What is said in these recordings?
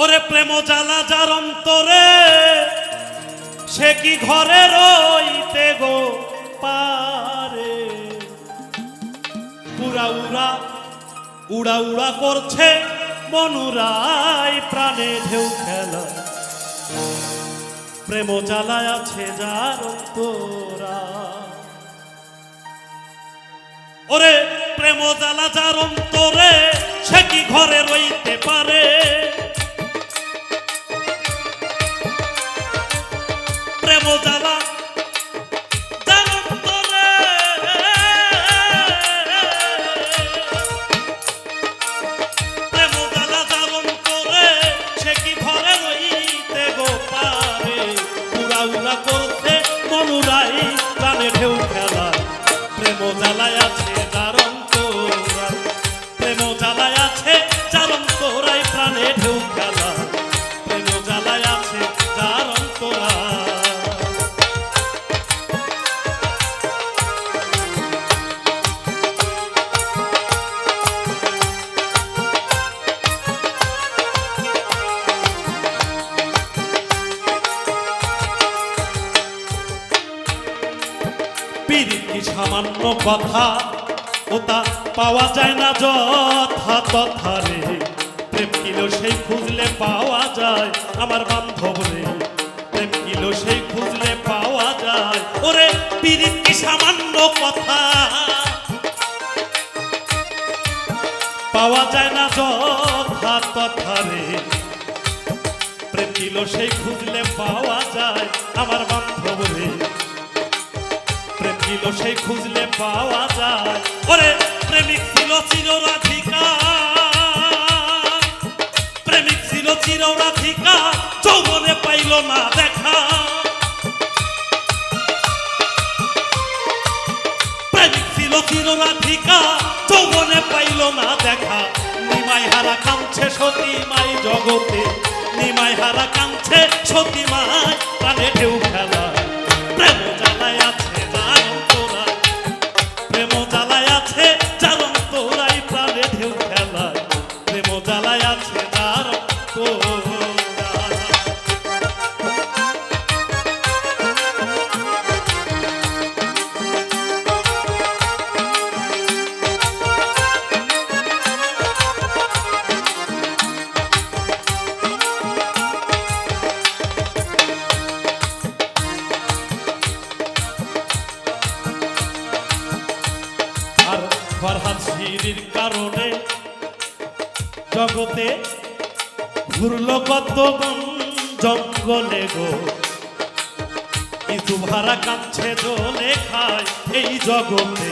ওরে প্রেম জ্বালা যার অন্তরে, সে কি ঘরে রইতে গো পারে? উড়া উড়া উড়া উড়া করছে মনুরাই প্রাণে ঢেউ খেলা। প্রেম জ্বালায় আছে যার অন্তরা। ওরে প্রেম জ্বালা যার অন্তরে, সে কি ঘরে রইতে পারে? প্রেম জ্বালা ওটা পাওয়া যায় না যথা তথা রে প্রেম কিলো সেই খুঁজলে পাওয়া যায়, আমার বান্ধব রে। প্রেম কিলো সেই খুঁজলে পাওয়া যায়, ওরে পীড়িত কি সামান্য কথা? পাওয়া যায় না যথা তথা রে প্রেম কিলো সেই খুঁজলে পাওয়া যায়, আমার বান্ধব রে। ছিল সেই খুঁজলে পাওয়া যায়। ওরে, প্রেমিক ছিল চিররাধিকা। প্রেমিক ছিল চিররাধিকা, যৌবনে পাইল না দেখা। প্রেমিক ছিল চিররাধিকা, যৌবনে পাইল না দেখা। নিমাই হারা কামছে সতী মাই জগতে। নিমাই হারা কামছে সতী মাই ঢেউ খেলা প্রেম জ্বালায় সিঁড়ির কারণে জগতে ঘুরল কত জঙ্গলে গো। কিছু ভাড়া কাঁদছে দোলে খায় এই জগতে।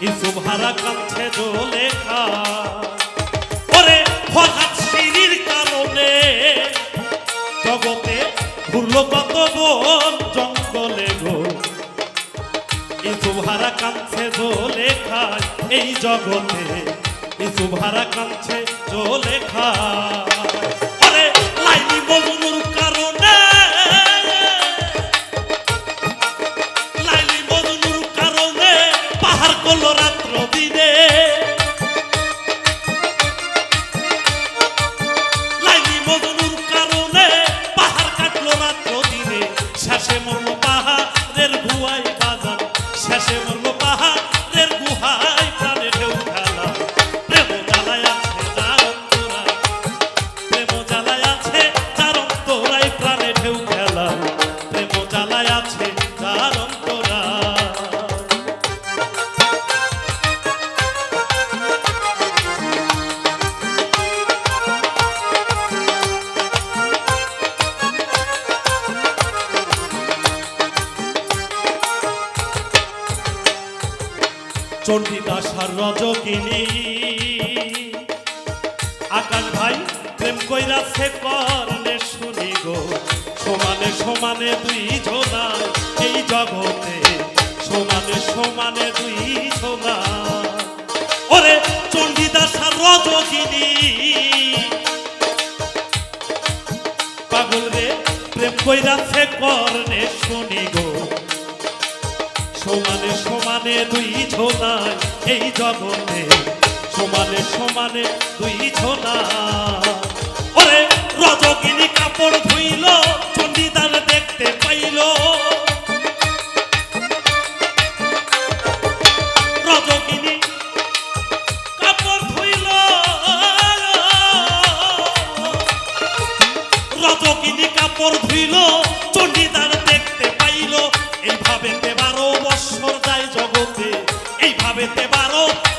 কিছু ভাড়া কাঁদছে দোলে জগতে ইসু ভাড়া কাঁদছে চলে খায়। চণ্ডীদাস আর রজকিনী আকাশ ভাই প্রেম কইরাছে করলে শুনি গো সমানে সমানে দুই জনা এই জগতে। সমানে সমানে দুই জনা ওরে চণ্ডীদাস আর রজকিনী পাগল রে প্রেম কইরাছে করলে শুনি গো সমানে সমানে দুই ছোনায় এই জগতে সমানে সমানে দুই ছোনা ওরে ধুইল, চণ্ডীদার দেখতে পাইল। রজকিনী কাপড় ধুইল। রজকিনী কাপড় ধুইল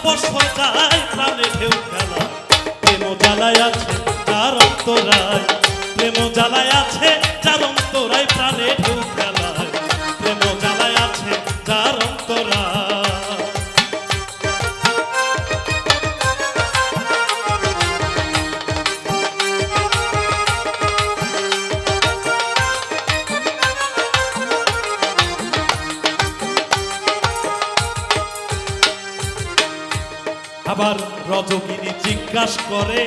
বৎসর প্রাণে জিজ্ঞাস করে।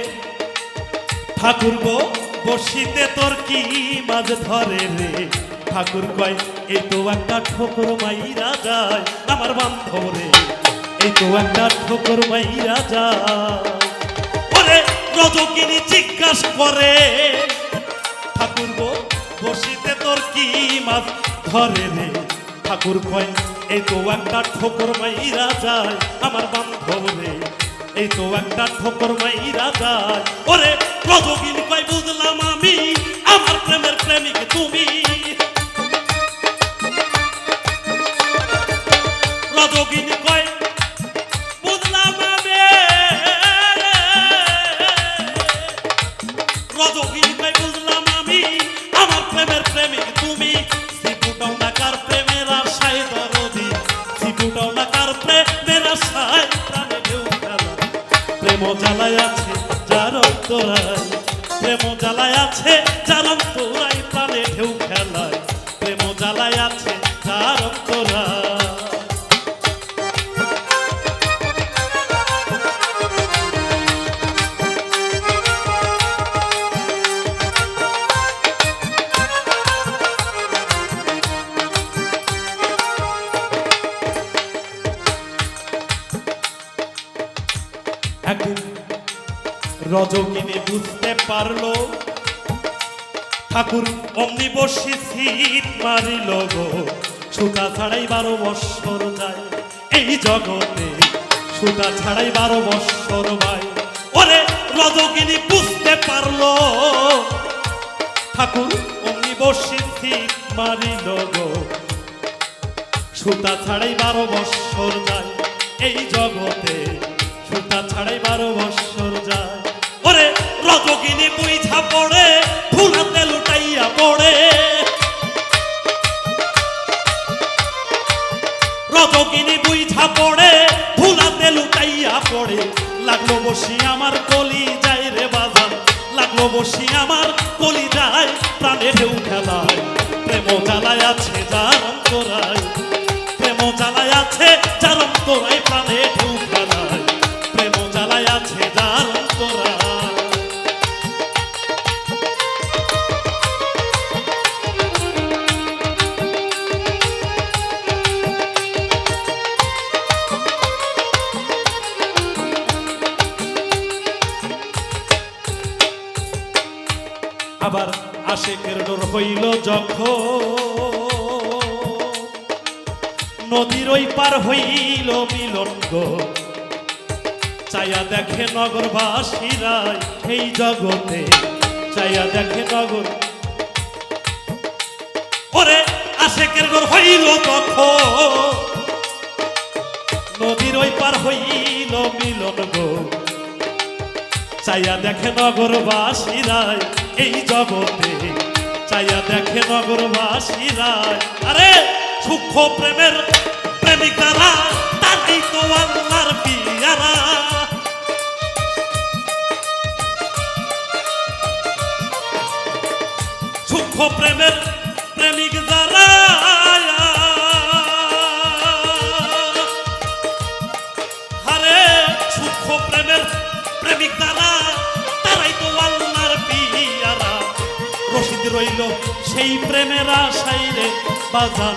ঠাকুর গো বসিতে তোর কি মাছ ধরে রে? ঠাকুর কয়, এই তো একটা ঠোকর মাইরা যায় আমার বান্ধব রে। এই তো একটা ঠোকর মাইরা যায়। জিজ্ঞাস করে, ঠাকুর গো বসিতে তোর কি মাছ ধরে রে? ঠাকুর কয়, এই তো একটা ঠোকর মাইরা যায় আমার বান্ধব রে। এই তো একটা ঠোকর মাইরা যায়। ওরে রজকিনী কয়, বুঝলাম আমি, আমার প্রেমের প্রেমিক তুমি। রজকিনী কয় আছে যার অন্তরায় প্রাণে ঢেউ খেলায় প্রেম জ্বালায় আছে যার একদিন রজকিনী বুঝতে পারল ঠাকুর, অমনি বসি শীত মারিল গো। সুতা ছাড়াই বারো বৎসর যায়। এই জগতে সুতা ছাড়াই বারো বৎসর বাই ওরে রজকিনী বুঝতে পারল। ঠাকুর, অমনি বসি শীত মারিল গো। সুতা ছাড়াই বারো বৎসর যায়। এই জগতে সুতা ছাড়াই বারো বৎসর যায়। ওরে রজকিনী বুঝা পড়ে ফুলাতে বুঝা পড়ে, ভুলাতে লুটাইয়া পড়ে। লাগল বসি আমার কলি যায় রে বাজার লাগল বসি আমার কলি যায় প্রাণে ঢেউ খেলায়। প্রেম জ্বালায় আছে নদীর ওই পার হইল মিলন গো। চাইয়া দেখে নগরবাসীরাই এই জগতে চাইয়া দেখে নগর ওরে আশেকের ডোর হইল তখন। নদীর ওই পার হইল মিলন গো। চাইয়া দেখে নগরবাসীরাই এই জগতে চাইয়া দেখে নগরবাসীরাই আরে সূক্ষ্ম প্রেমের প্রেমিকারা তারাই তো আল্লাহর পিয়ারা। সূক্ষ্ম প্রেমের প্রেমিক যারা, হারে সূক্ষ্ম প্রেমের প্রেমিক তারা তারাই তো আল্লাহর পিয়ারা। রশিদ রইল সেই প্রেমের আশাই রে বাজার।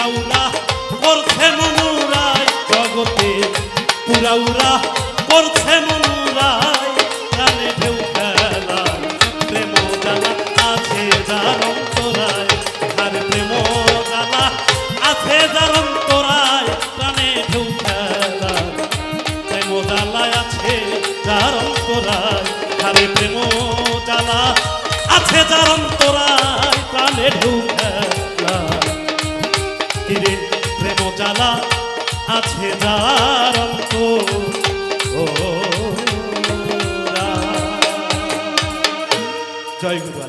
পুরাউরা করছে মনুরায় জগতে। পুরাউরা করছে মনুরায় ঢেউ প্রেম জ্বালা আছে যার অন্তরায় আর প্রেম জ্বালা আছে যার অন্তরায়, প্রাণে ঢেউ প্রেম জ্বালায় আছে যার অন্তরায় আরে প্রেম জ্বালা আছে যার অন্তরায়, প্রাণে ঢেউ খেলায় জ্বালা আছে যার অন্ত জয় গুরু